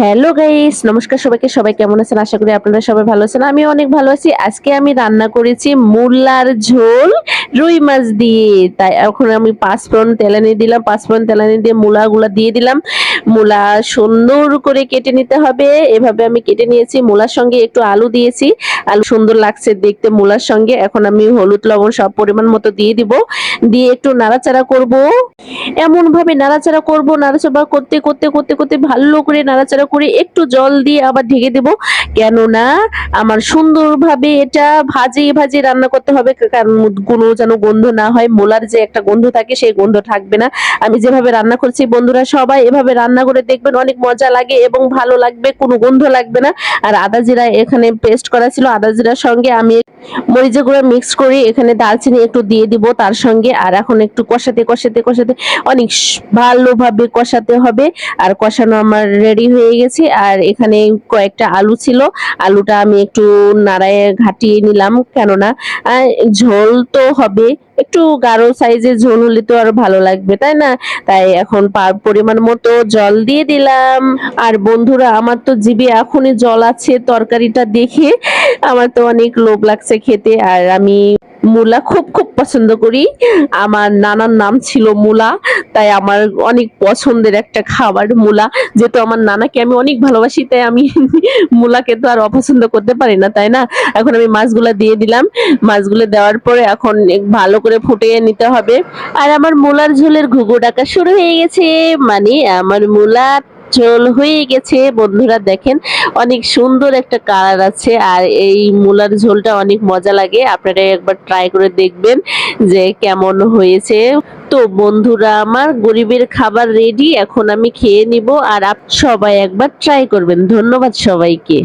Hello guys, নমস্কার সবাইকে। সবাই কেমন আছেন? আশা করি আপনারা সবাই ভালো আছেন। আমি অনেক ভালো আছি। আজকে আমি রান্না করেছি মূলার ঝোল, রুই মাছ দিয়ে। তাই এখন আমি পাঁচফোড়ন তেলানি দিলাম। পাঁচফোড়ন তেলানি দিয়ে মুলাগুলো দিয়ে দিলাম। মূলা সুন্দর করে কেটে নিতে হবে। এভাবে আমি কেটে নিয়েছি। মূলার সঙ্গে একটু আলু দিয়েছি। আলু সুন্দর লাগছে দেখতে মূলার সঙ্গে। এখন আমি হলুদ, লবণ সব পরিমাণ মতো দিয়ে দিব। দিয়ে একটু নাড়াচাড়া করব। এমন ভাবে নাড়াচাড়া করব, নাড়াচাড়া করতে করতে করতে করতে ভালো করে নাড়াচাড়া করে একটু জল দিয়ে আবার ঢেকে দেব। কেননা আমার সুন্দরভাবে এটা ভাজিয়ে ভাজিয়ে রান্না করতে হবে। কারণ কোনো যেন গন্ধ না হয়। মোলার যে একটা গন্ধ থাকে, সেই গন্ধ থাকবে না। আমি যেভাবে রান্না করছি বন্ধুরা সবাই এভাবে রান্না করে দেখবেন অনেক মজা লাগে এবং ভালো লাগবে, কোনো গন্ধ লাগবে না। আর আদা জিরা এখানে পেস্ট করা ছিল, আদা জিরার সঙ্গে আমি মরিচের গুঁড়া মিক্স করে, এখানে দারচিনি একটু দিয়ে দিব তার সঙ্গে, আর এখন একটু কষাতে কষাতে কষাতে অনেক ভালোভাবে কষাতে হবে, আর কষানো আমার রেডি হয়ে গেছে, আর এখানে কয়েকটা আলু ছিল, আলুটা আমি একটু নাড়ায় ঘাটিয়ে নিলাম, কেননা ঝোল তো হবে, একটু গাঢ় সাইজের ঝোল হলে তো আরও ভালো লাগবে, তাই না? তাই এখন পরিমাণ মতো জল দিয়ে দিলাম। আর বন্ধুরা, আমার তো জিভে এখনই জল আছে, তরকারিটা দেখে আমার তো অনেক লোভ লাগছে। খেতে আর আমি মূলা খুব খুব পছন্দ করি। আমার নানার নাম ছিল মূলা, তাই আমার অনেক পছন্দের একটা খাবার মূলা। যেহেতু আমার নানাকে আমি অনেক ভালোবাসি, তাই আমি মূলাকে তো আর অপছন্দ করতে পারি না, তাই না? এখন আমি মাছগুলা দিয়ে দিলাম। মাছগুলো দেওয়ার পরে এখন ভালো করে ফুটিয়ে নিতে হবে। আর আমার মূলার ঝোলের ঘুঘু ডাকা শুরু হয়ে গেছে। মানে আমার মূলা ঝোল হয়ে গেছে। বন্ধুরা দেখেন, অনেক সুন্দর একটা কালার আছে আর এই মূলার ঝোলটা অনেক মজা লাগে। আপনারা একবার ট্রাই করে দেখবেন যে কেমন হয়েছে। তো বন্ধুরা, আমার গরিবের খাবার রেডি এখন আমি খেয়ে নিব আর সবাই একবার ট্রাই করবেন। ধন্যবাদ সবাইকে।